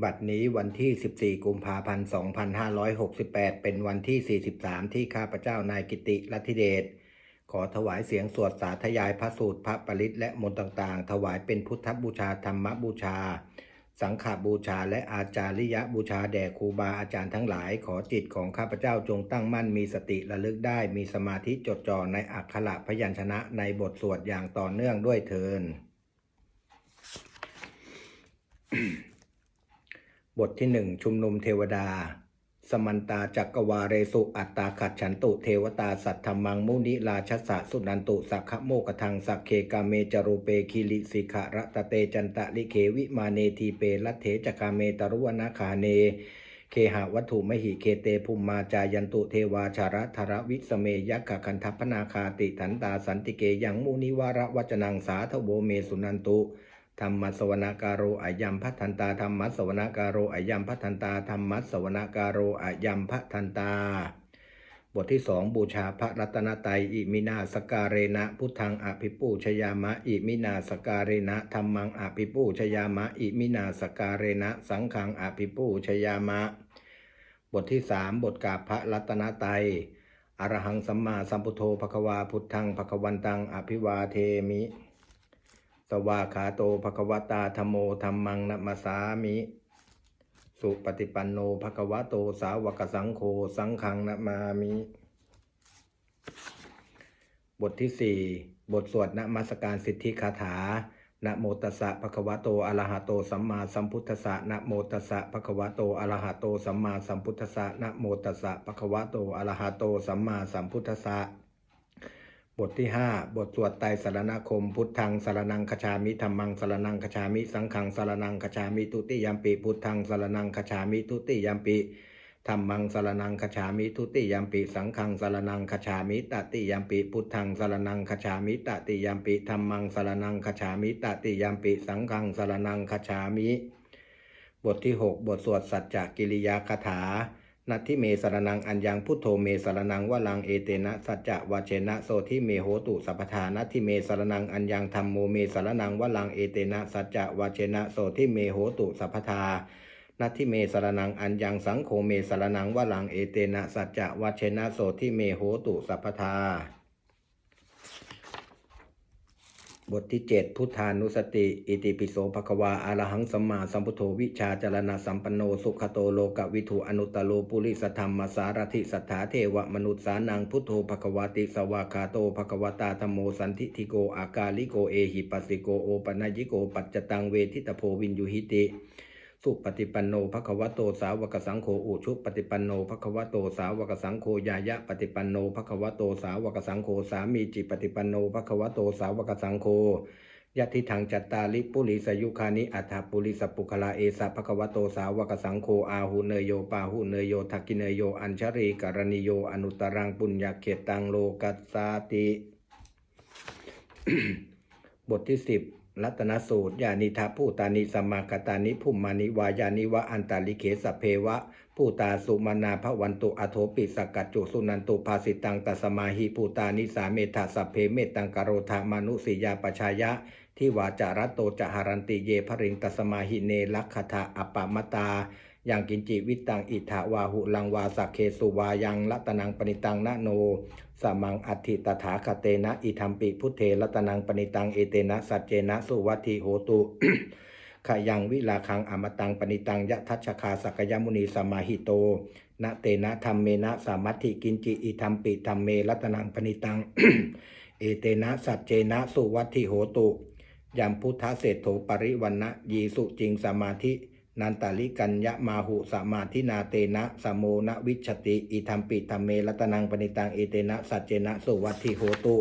บัดนี้วันที่ 14 กุมภาพันธ์ 2568 เป็นวันที่ 43 ที่ข้าพเจ้านายกิติลัทธิเดช ขอถวายเสียงสวดสาธยายพระสูตรพระปริตและมนต์ต่างๆ ถวายเป็นพุทธบูชาธรรมบูชา สังฆบูชาและอาจาริยบูชาแด่ครูบาอาจารย์ทั้งหลาย ขอจิตของข้าพเจ้าจงตั้งมั่นมีสติระลึกได้มีสมาธิจดจ่อในอักขระพยัญชนะในบทสวดอย่างต่อเนื่องด้วยเทิน บทที่หนึ่งชุมนุมเทวดา สมันตาจักกวาเรสุอัตตาขัดฉันตุเทวตาสัทธมังมุนิราชสะสุนันตุสักขโมกทังสักเคกาเมจรูเปคิลิสิขะระตะเตจันตะลิเขวิมาเนทีเปลัทเถจกาเมตรุวนาคาเน เคหะวัตถุมหิเคเตภุมมาจายันตุเทวาชาระธรวิสเมยักขคันทพพนาคาติถันตาสันติเกยังมุนิวาระวัจนังสาทโวเมสุนันตุ ธรรมสวนาการโรอายัมพัทันตาธรรมสวนาการโรอายัมพัทันตาธรรมสวนาการโรอายัมพัทันตา บทที่สองบูชาพระรัตนตรัยอิมินาสการเรนะพุทธังอภิปูชยามะอิมินาสการเรนะธรรมังอภิปูชยามะอิมินาสการเรนะสังฆังอภิปูชยามะ บทที่สามบทกาพระรัตนตรัยอรหังสัมมาสัมพุทโธภควาพุทธังภควันตังอภิวาเทมิ สวาขาโตภควตาธโมธรรมังนัมสสามิ สุปฏิปันโนภควโตสาวกสังโฆสังฆังนามามิ บทที่สี่บทสวดนมัสการสิทธิคาถานะโมตัสสะภะคะวะโตอะระหะโตสัมมาสัมพุทธัสสะนะโมตัสสะภะคะวะโตอะระหะโตสัมมาสัมพุทธัสสะนะโมตัสสะภะคะวะโตอะระหะโตสัมมาสัมพุทธัสสะ บทที่ 5 บทสวดไตรสรณคม พุทธังสรนังคชามิธรรมังสรนังคชามิ สังฆังสรนังคชามิทุติยมปิพุทธังสรนังคชามิทุติยมปิธรรมังสรนังคชามิทุติยมปิ สังฆังสรนังคชามิตติยมปิ พุทธังสรนังคชามิตติยมปิธรรมังสรนังคชามิตติยมปิ สังฆังสรนังคชามิ บทที่ 6 บทสวดสัจจกิริยาคาถา นัตทิเมสรนังอัญญังพุทโธเมสรนังวลังเอเตนะสัจจะวาเชนะโสทิเมโหตุสัพพทานัตทิเมสรนังอัญญังธรรมโมเมสรนังวลังเอเตนะสัจจะวาเชนะโสทิเมโหตุสัพพทานัตทิเมสรนังอัญญังสังโฆเมสรนังวลังเอเตนะสัจจะวาเชนะโสทิเมโหตุสัพพทา บทที่ 7 พุทธานุสติ อิติปิโสภควาอารหังสัมมาสัมพุทโธวิชาจารณะสัมปันโนสุขโตโลกวิถูอนุตตโลปุริสธรรมสารถิสัทธาเทวมนุษย์สานังพุทโธภควาติสวาคาโตภควตาธรมโมสันทิทิโกอากาลิโกเอหิปัสสิโกโอปนัญิโกปัจจตังเวทิตโพวินยุหิติ สุปฏิปันโนภควโตสาวกสังโฆอุชุปฏิปันโนภควโตสาวกสังโฆยายะปฏิปันโนภควโตสาวกสังโฆสามีจิปฏิปันโนภควโตสาวกสังโฆยะทิทังจัตตาลิปุริสยุคานิอัฏฐปุริสปุคลาเอสะภควโตสาวกสังโฆอาหุเนยโยปาหุเนยโยทักกิเนยโยอัญชรีกรณีโยอนุตรังปุญญาเขตังโลกัสสาติ บทที่สิบ รัตนสูตร ยานิทาผู้ตานิสมากตานิภุมมานิวายานิวะอันตาลิเขสเพวะ ผู้ตาสุมานาภวันตุอโทปิสกกัจจุสุนันตุภาสิตังตัสมาหิผู้ตานิสาเมธาสเพเมตังกโรธามานุสิยาปชายะ ที่วาจารัตโตจหารันติเยภริงตัสมาหิเนลักขทาอปปมตา อยังกินจิวิตังอิทาวาหุลังวาสักเคสุวายังรัตนังปณิตังนะโนสมังอัติตถาคเตนะอิธรรมปิพุทเทรัตนังปณิตังเอเตนะสัจเจนะสุวัติโหตุขยังวิลาคังอมตังปณิตังยะทัชคาสักยมุนีสมาหิโตนะเตนะธรรมเมนะสามัติกินจิอิธรรมปิธรรมเมรัตนังปณิตัง เอเตนะสัจเจนะสุวัติโหตุยัมพุทธเศรษโถปริวันนะยีสุจริงสมาธิ นันตาลิกัญญะมาหุสมาธินาเตนะสมโมนะวิชติ อิธรรมปิธรรมเมรัตนังปณิตังเอเตนะสัจเจนะสุวัตถิโหตุ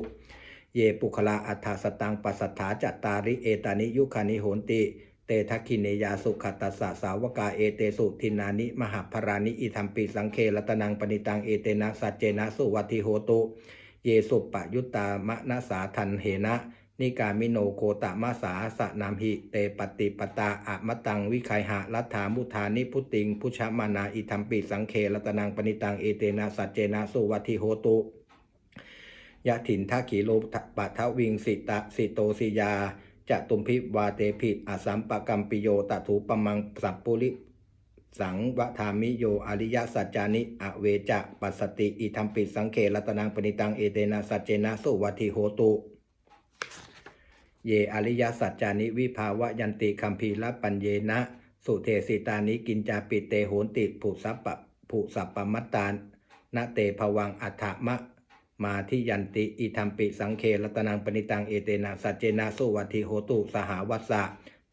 เยปุคลาอัฏฐสตังปัสสัทธาจตาริเอตานิยุคานิโหนติ เตทักขิเนยาสุขตัสสะสาวกาเอเตสุทินานิมหาภรานิอิธรรมปิสังเครัตนังปณิตังเอเตนะสัจเจนะสุวัตถิโหตุ เยสุปปยุตตามะนะสาทันเหนะ นิกามิโนโคตะมาสาสะนามหิ เตปฏิปตาอะมะตังวิไคหะรัฐามุธานิพุติง พุชมานาอิธรรมปิสังเครัตนังปณิตังเอเตนะสัจเจนะสุวัติโหตุยะถินทาขีโลปะทวิงสิตะสิโตสิยาจะตุมพิวาเตผิอสัมปกัมปิโยตถูปมังสัพปุริสังวทามิโยอริยสัจจานิอเวจะปัสสติอิทัมปิสังเขรัตนังปณิตังเอเตนะสัจเจนะสุวัติโหตุ เยอริยสัจจานิวิภาวะยันติคัมภีรปัญเยนะ สุเทสิตานิกินจาปิเตโหนติผุสัปปะผุสัปปมัตตานนะเตภวังอัฏฐมะ มาทิยันติอิทัมปิสังเครัตนังปณิตังเอเตนะสัจเจนะสุวัติโหตุสหาวัสสะ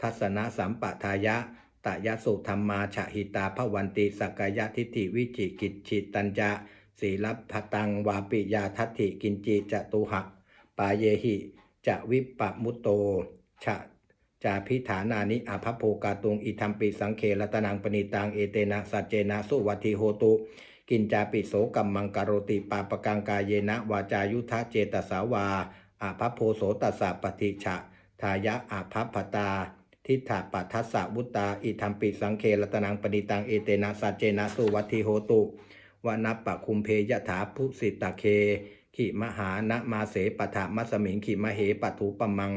ทัศนะสัมปทายะตยสุธรรมาฉหิตาภวันติสกกายทิฏฐิวิจิกิจฉิตัญจะศีลพตังวาปิยาทัตถิกินจิจตุหะ ปาเยหิ จะวิปปมุตโตฉะจาพิฐานานิอาภพโภกาตุงอิทัมปิสังเครัตนังปณิตังเอเตนะสัจเจนะสุวัติโหตุกินจาปิโสกัมมังกโรติปาปกังกายเยนะวาจายุทธเจตสาวาอาภพโพโสตัสสะปฏิฉะทายะอาภพตา ทิฏฐาปัทัสสะวุตตาอิทัมปิสังเครัตนังปณิตังเอเตนะสัจเจนะสุวัติโหตุวนัปปะคุมเพยถาภุสิตาเค ขิมหานะมาเสปะทะมัสมิงขิมเหปัทุปมัง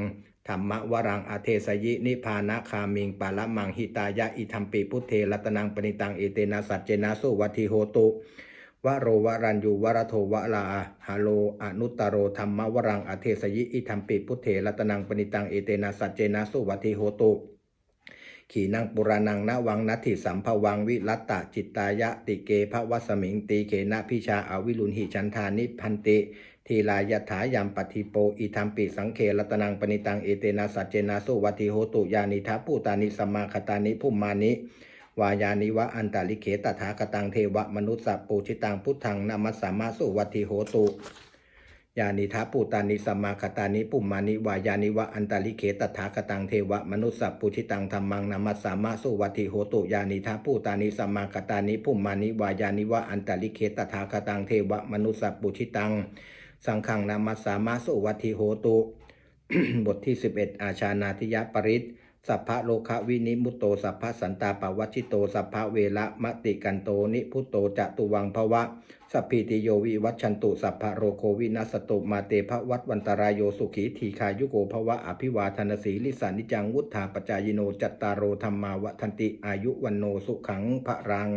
ธรรมวรังอเทสยินิพานะคามิงปาละมังหิตายะอิทัมปิพุทเทรัตนังปณิตังเอเตนะสัจเจนะสุวัติโหตุวโรวรัญยูวรโทวลาฮาโลอนุตตโรธรรมวรังอเทสยิอิทัมปิพุทเทรัตนังปณิตังเอเตนะสัจเจนะสุวัติโหตุ ขีนังปุรานังนวังนัตถิสัมภวังวิรัตตจิตตายะติเกภวัสมิงตีเกนะพิชาอาวิลุนหิชันธานิพันติทีลายถายามปฏิโปอิทัมปิสังเครัตนังปณิตังเอเตนะสัจเจนะสุวัติโหตุยานิทัพปูตานิสมมาคตานิภุมานิวายานิวะอันตาลิเขตถาคตังเทวมนุสสะปูชิตังพุทธังนามัสสามาสุวัติโหตุ ยานิทัพปูตานิสมมาคตานิปุมมานิวายานิวะอันตาลิเขตถาคตังเทวมนุสสะปุชิตังธรรมังนามัสสามาสุวัติโหตุยานิทัพปูตานิสมมาคตานิปุมมานิวายานิวะอันตาลิเขตถาคตังเทวมนุสสะปุชิตัง สังขังนามัสสามาสุวัติโหตุ บทที่ 11 อาชานาทิยปริต สัพพะโลคะวินิมุตโต สัพพะสันตาปวัชิโต สัพพะเวละมติกันโต นิพุตโตจะตุวังภวะ สัพพิติโยวิวัชชันตุ สัพพะโรโควินัสตุ มาเตภวัตวันตรายโยสุขีทีคายุโกภวะ อภิวาทนสีลิสานิจังวุฒาปจายโน จัตตารโรธรรมาวัทันติ อายุวันโนสุขังพระรัง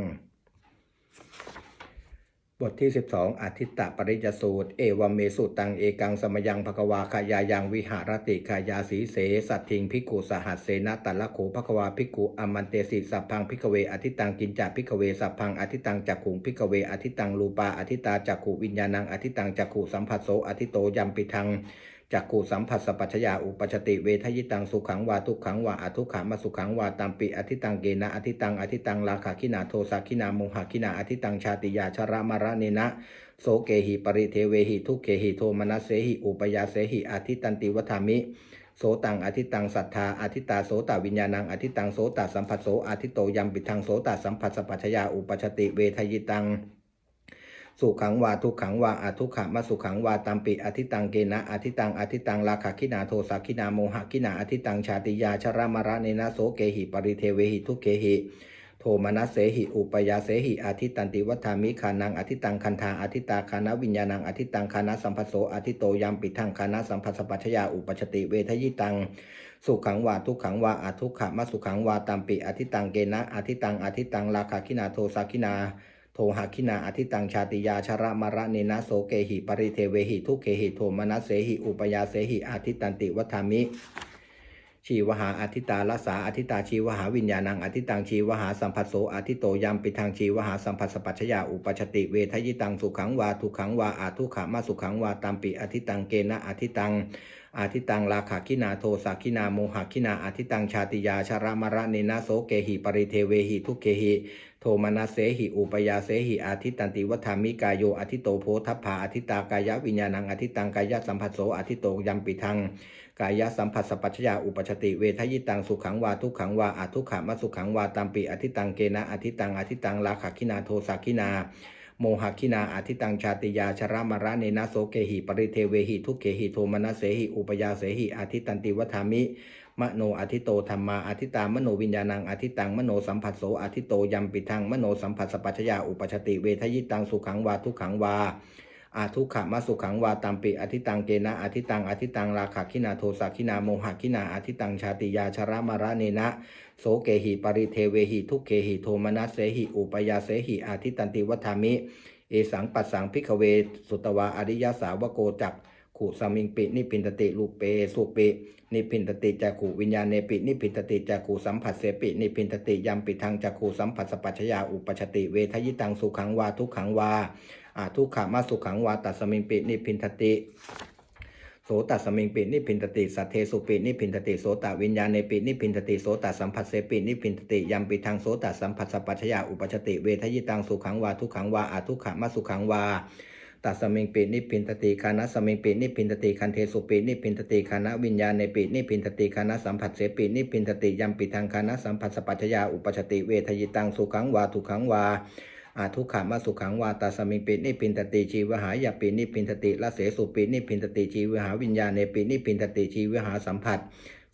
บทที่ 12 อธิตตปริจสูตร เอวเมสุตังเอกังสมยังภควาขายายังวิหารติขายาสีเส สัตทิงพิกุสหัสเสนาตัลละโขภควาพิกุอมันเตสิสัพพังพิกเวอธิตังกินจาพิกเวสัพพังอธิตังจักขุงพิกเวอธิตังรูปาอธิตาจักขุวิญญาณังอธิตังจักขุสัมผัสโสอธิโตยัมปิทัง จักขุสัมผัสสปัชญาอุปชติเวทยิตังสุขังวาทุกขังวาอทุกขามาสุขังวาตามปิอธิตังเกนะอธิตังอธิตังราคาคินาโทสาคินาโมหคินาอธิตังชาติยาชรามารเนนะโสเกหิปริเทเวหิทุกเกหิโทมนัสเสหิอุปยาเสหิอธิตันติวัฏามิโสตังอธิตังสัทธาอธิตาโสตวิญญาณังอธิตังโสตสัมผัสโสอธิโตยัมปิทังโสตสัมผัสสปัชญาอุปชติเวทยิตัง สุขังวาทุกขังวาอาทุกขมาสุขังวาตามปิอธิตังเกนะอธิตังอธิตังราคาคินาโทสาคินาโมหคินาอธิตังชาติยาชรามระเนนะโสเกหิปริเทเวหิทุเกหิโทมนัสเสหิอุปยาเสหิอธิตันติวัฏามิขานังอธิตังคันธาอธิตาคานาวิญญาณังอธิตังคานาสัมผัสโสอธิโตยัมปิทังคานาสัมผัสปัชญาอุปชติเวทยิตังสุขังวาทุกขังวาอาทุกขมาสุขังวาตามปิอธิตังเกนะอธิตังอธิตังราคาคินาโทสาคินา โทหคินาอธิตังชาติยาชระมระเนนะโสเกหิปริเทเวหิทุเกหิโทมนัสเสหิอุปยาเสหิอาทิตันติวัฏามิ ชีวหาอธิตาลสาอธิตาชีวหาวิญญาณังอธิตังชีวหาสัมผัสโสอธิโตยัมปิทางชีวหาสัมผัสสปัชญาอุปชติเวทยิตังสุขังวาทุขังวาอาทุขามาสุขังวาตามปิอธิตังเกนะอธิตังอาทิตังราขาคินาโทสาคินาโมหคินาอธิตังชาติยาชรามระเนนะโสเกหิปริเทเวหิทุกเกหิ โทมานัสเสหิอุปยาเสหิอาทิตันติวัฏามิกายโยอธิโตโพทพพาอธิตากายวิญญาณังอธิตังกายสัมผัสโสอธิโตยัมปิทังกายสัมผัสสปัชญาอุปชติเวทยิตังสุขังวาทุกขังวาอาทุกขามสุขังวาตามปิอธิตังเกนะอธิตังอธิตังราขคินาโทสาคินาโมหคินาอธิตังชาติยาชรามระเนนะโสเกหิปริเทเวหิทุกเกหิโทมนัสเสหิอุปยาเสหิอาทิตันติวัฏามิ มโนอธิโตธรรมาอธิตามโนวิญญาณังอธิตังมโนสัมผัสโสอธิโตยัมปิทังมโนสัมผัสสปัชญาอุปชติเวทยิตังสุขังวาทุขังวาอาทุกขมาสุขังวาตัมปิอธิตังเกนะอธิตังอธิตังราคะคินาโทสักขินาโมหะคินาอธิตังชาติยาชระมาระเนนะโสเกหิปริเทเวหิทุกเกหิโทมนัสเสหิอุปยาเสหิอาทิตันติวัฏามิ เอสังปัสสังพิกเว สุตวาอริยสาวโกจัก ขุสมิงปินิพินตติลูเปสุปินิพินตติจักขุวิญญาณเนปินิพินตติจักขุสัมผัสเสปินิพินตติยัมปิทังจักขุสัมผัสสปัชยาอุปชติเวทยิตังสุขังวาทุกขังวาอาทุกขามาสุขังวาตัสมิงปินิพินตติโสตัสมิงปินิพินตติสัทเทสุปินิพินตติโสตวิญญาณเนปินิพินตติโสตสัมผัสเสปินิพินตติยัมปิทังโสตสัมผัสสปัชยาอุปชติเวทยิตังสุขังวาทุกขังวาอาทุกขามาสุขังวา ตัสมิงปินิพินตติคานะสมิงปินิพินตติคันเทสุปินิพินตติคานะวิญญาณเนปินิพินตติคานะสัมผัสเสปินิพินตติยัมปิทังคานะสัมผัสสปัจจยาอุปชติเวทยิตังสุขังวาทุขังวาอาทุกขามาสุขังวาตัสมิงปินิพินตติชีวหายาปินิพินตติละเสสุปินิพินตติชีวหาวิญญาณเนปินิพินตติชีวหาสัมผัส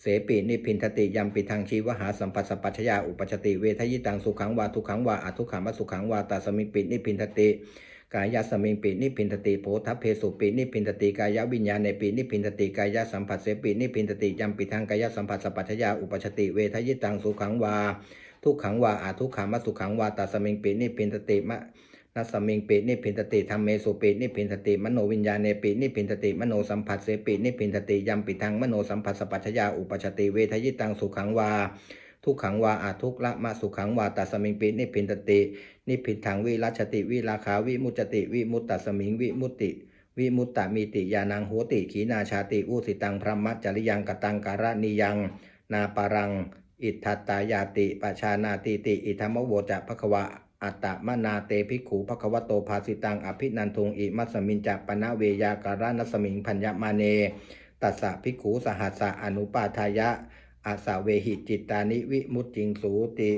เสปินิพินทติยัมปิทางชีวหาสัมปัสสปัชยาอุปชติเวทยิตังสุขังวาทุขังวาอาทุขามาสุขังวาตาสมิงปินิพินทติ กายสมิงปินิพินทติโพธเพสุปินิพินทติกายวิญญาณในปินิพินทติกายสัมผัสเสปินิพินทติยัมปิทางกายสัมผัสสปัชยาอุปชติเวทยิตังสุขังวา ทุกขังวาอาทุกขามสุขังวาตาสมิงปินิพินทติมะนัสมิงปินิพินทติธรรมเมสุปินิพินทติมโนวิญญาณเนปินิพินทติมโนสัมผัสเสปินิพินทติยัมปิทางมโนสัมผัสสปัชยาอุปชติเวทยิตังสุขังวาทุกขังวาอาทุกละมาสุขังวาตัสมิงปินิพินตติ นิพินทังวิรัชติวิราคาวิมุจติ วิมุตตัสมิงวิมุตติ วิมุตตมีติยานังโหติขีนาชาติอุสิตังพระมัจจริยังกตังการนิยัง นาปารัง อิทธัตตายาติปชานาติติ อิธรรมโวจะภควะอัตตมนาเตภิกขูภควโตภาสิตังอภินันทุงอิมัสมินจะปนะเวยาการนัสมิงพัญญมาเน ตัสสะภิกขูสหัสสะอนุปาทายะอาสาเวหิจิตานิวิมุตติงสูติ